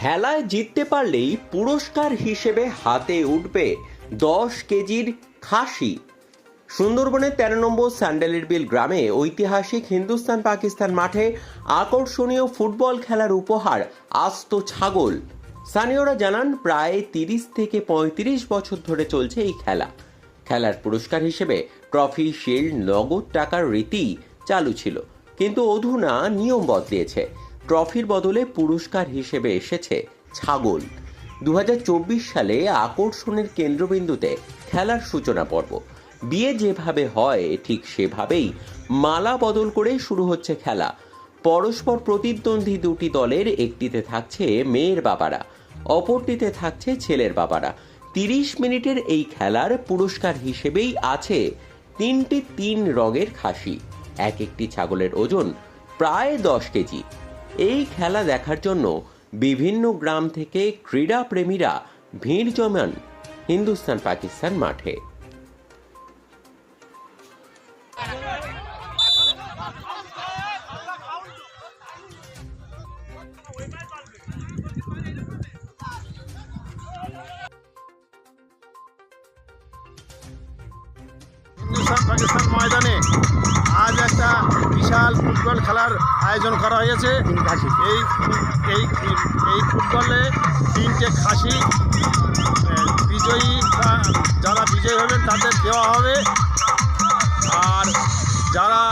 খেলায় জিততে পারলেই পুরস্কার হিসেবে হাতে উঠবে দশ কেজির খাসি। সুন্দরবনের তেরো নম্বর স্যান্ডেলের বিল গ্রামে ঐতিহাসিক হিন্দুস্তান পাকিস্তান মাঠে আকর্ষণীয় ফুটবল খেলার উপহার, আস্ত ছাগল। স্থানীয়রা জানান, প্রায় তিরিশ থেকে পঁয়ত্রিশ বছর ধরে চলছে এই খেলা। খেলার পুরস্কার হিসেবে ট্রফি, শিল্ড, নগদ টাকার রীতি চালু ছিল, কিন্তু অধুনা নিয়ম বদলিয়েছে ট্রফির বদলে পুরস্কার হিসেবে এসেছে ছাগল। দু হাজার চব্বিশ সালে আকর্ষণের কেন্দ্রবিন্দুতে খেলার সূচনা পর্ব। বিয়ে যেভাবে হয়, ঠিক সেভাবেই মালা বদল করে শুরু হচ্ছে খেলা। পরস্পর প্রতিদ্বন্দ্বী দুটি দলের একটিতে থাকছে মেয়ের বাবারা, অপরটিতে থাকছে ছেলের বাবারা। তিরিশ মিনিটের এই খেলার পুরস্কার হিসেবেই আছে তিনটি তিন রঙের খাসি। এক একটি ছাগলের ওজন প্রায় দশ কেজি। এই খেলা দেখার জন্য বিভিন্ন গ্রাম থেকে ক্রীড়া প্রেমীরা ভিড় জমান হিন্দুস্তান পাকিস্তান মাঠে। ময়দানে আজ একটা বিশাল ফুটবল খেলার আয়োজন করা হয়েছে। এই এই এই ফুটবলে তিনটে খাসি বিজয়ী যারা বিজয়ী হবেন তাদের দেওয়া হবে। আর যারা